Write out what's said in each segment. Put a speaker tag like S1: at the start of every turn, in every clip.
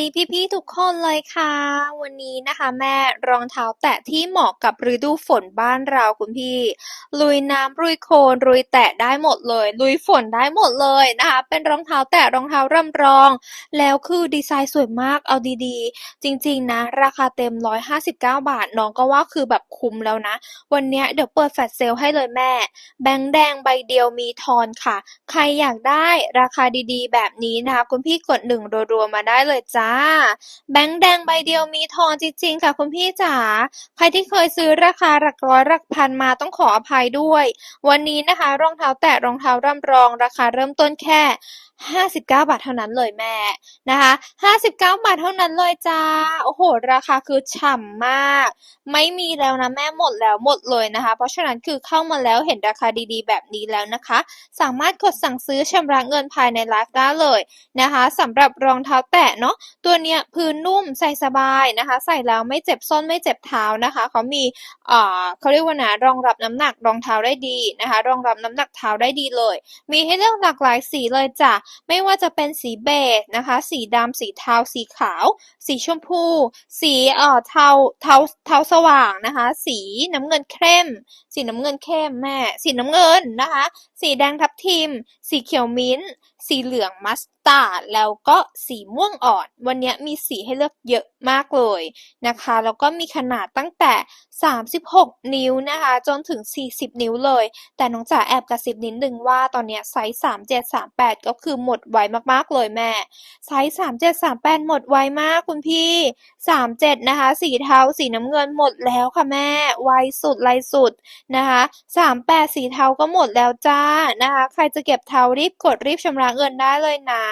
S1: ดีพี่ๆทุกคนเลยค่ะ วันนี้นะคะแม่รองเท้าแตะที่เหมาะกับฤดูฝนบ้านเราคุณพี่ ลุยน้ำลุยโคลนลุยแตะได้หมดเลย ลุยฝนได้หมดเลยนะคะ เป็นรองเท้าแตะรองเท้าร่ำรอง แล้วคือดีไซน์สวยมากเอาดีๆ จริงๆนะ ราคาเต็ม 159 บาท น้องก็ว่าคือแบบคุ้มแล้วนะ วันนี้เดี๋ยวเปิดแฟลชเซลให้เลยแม่ แบงค์แดงใบเดียวมีทอนค่ะ ใครอยากได้ราคาดีๆ แบบนี้นะคะคุณพี่กดหนึ่งรัวๆมาได้เลยจ้ะา แบงค์แดงใบเดียวมีทอนจริงๆค่ะคุณพี่จ๋า ใครที่เคยซื้อราคาหลักร้อยหลักพันมาต้องขออภัยด้วย วันนี้นะคะรองเท้าแตะรองเท้าร่ำรอง ราคาเริ่มต้นแค่59 บาทเท่านั้นเลยแม่นะคะ59 บาทเท่านั้นเลยจ้า โอ้โห ราคาคือฉ่ำมาก ไม่มีแล้วนะแม่หมดแล้วหมดเลยนะคะ เพราะฉะนั้นคือเข้ามาแล้วเห็นราคาดีๆ แบบนี้แล้วนะคะ สามารถกดสั่งซื้อชำระเงินภายในไลฟ์ได้เลยนะคะสำหรับรองเท้าแตะเนาะตัวเนี้ยพื้นนุ่มใส่สบายนะคะ ใส่แล้วไม่เจ็บส้นไม่เจ็บเท้านะคะเขามีอ่าเขาเรียกว่านะรองรับน้ำหนักรองเท้าได้ดีนะคะ รองรับน้ำหนักเท้าได้ดีเลย มีให้เลือกหลากหลายสีเลยจ้ะไม่ว่าจะเป็นสีเบจนะคะ สีดำสีเทาสีขาว สีชมพู สีเอ่อเทาเทาเทาสว่างนะคะ สีน้ำเงินเข้ม สีน้ำเงินเข้มแม่ สีน้ำเงินนะคะ สีแดงทับทิม สีเขียวมิ้นท์สีเหลืองมัส ตาร์ดแล้วก็สีม่วงอ่อน วันนี้มีสีให้เลือกเยอะมากเลยนะคะ แล้วก็มีขนาดตั้งแต่ 36 นิ้วนะคะ จนถึง 40 นิ้วเลย แต่น้องจ๋าแอบกระซิบนิดนึงว่าตอนนี้ไซส์ 37 38 ก็คือหมดไวมากๆเลยแม่ ไซส์ 37 38 หมดไวมากคุณพี่ 37 นะคะ สีเทาสีน้ำเงินหมดแล้วค่ะแม่ ไวสุดไวสุดนะคะ 38 สีเทาก็หมดแล้วจ้านะคะ ใครจะเก็บเทารีบกดรีบชำระเงินได้เลยนะ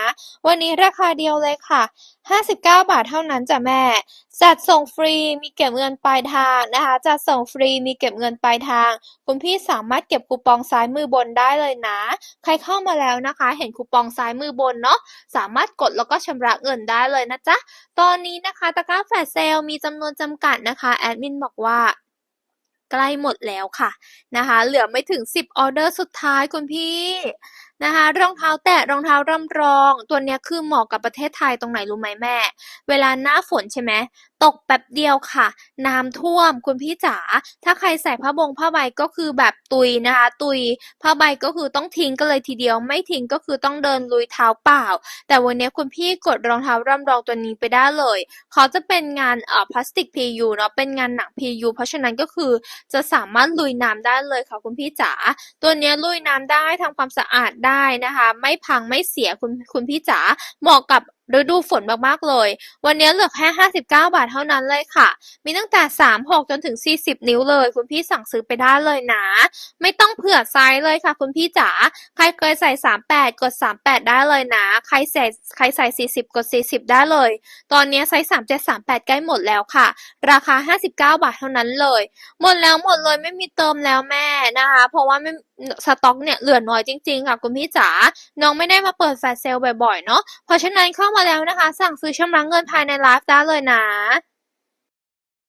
S1: วันนี้ราคาเดียวเลยค่ะ 59 บาทเท่านั้นจ้ะแม่ จัดส่งฟรีมีเก็บเงินปลายทางนะคะ จัดส่งฟรีมีเก็บเงินปลายทาง คุณพี่สามารถเก็บคูปองซ้ายมือบนได้เลยนะ ใครเข้ามาแล้วนะคะ เห็นคูปองซ้ายมือบนเนาะ สามารถกดแล้วก็ชำระเงินได้เลยนะจ๊ะ ตอนนี้นะคะตะกร้าแฟลชเซลมีจำนวนจำกัดนะคะ แอดมินบอกว่าใกล้หมดแล้วค่ะนะคะ เหลือไม่ถึง 10 ออเดอร์สุดท้ายคุณพี่ นะคะรองเท้าแตะรองเท้าร่ำรอง ตัวเนี้ยคือเหมาะกับประเทศไทยตรงไหนรู้ไหมแม่ เวลาหน้าฝนใช่ไหมตกแป๊บเดียวค่ะ น้ำท่วมคุณพี่จ๋าถ้าใครใส่ผ้าบงผ้าใบก็คือแบบตุยนะคะตุยผ้าใบก็คือต้องทิ้งกันเลยทีเดียว ไม่ทิ้งก็คือต้องเดินลุยเท้าเปล่า แต่วันนี้คุณพี่กดรองเท้าร่ำรองตัวนี้ไปได้เลยเขาจะเป็นงานเอ่อพลาสติก PU เนาะเป็นงานหนัง PU เพราะฉะนั้นก็คือจะสามารถลุยน้ำได้เลยค่ะคุณพี่จ๋าตัวนี้ลุยน้ำได้ทำความสะอาดได้ได้นะคะ ไม่พังไม่เสียคุณคุณพี่จ๋า เหมาะกับ ฤดูฝนมากๆเลย วันนี้เหลือแค่ 59 บาทเท่านั้นเลยค่ะ มีตั้งแต่ 36 จนถึง 40 นิ้วเลย คุณพี่สั่งซื้อไปได้เลยนะ ไม่ต้องเผื่อไซส์เลยค่ะ คุณพี่จ๋า ใครเคยใส่ 38 กด 38 ได้เลยนะ ใครใส่ใครใส่ 40 กด 40 ได้เลย ตอนนี้ไซส์37 38 ใกล้หมดแล้วค่ะ ราคา 59 บาทเท่านั้นเลย หมดแล้วหมดเลยไม่มีเติมแล้วแม่นะคะ เพราะว่าไม่สต็อกเนี่ยเหลือน้อยจริงๆค่ะคุณพี่จ๋า น้องไม่ได้มาเปิดแฟลชเซลล์บ่อยๆเนาะ เพราะฉะนั้นเข้ามาแล้วนะคะ สั่งซื้อชำระเงินภายในไลฟ์ได้เลยนะ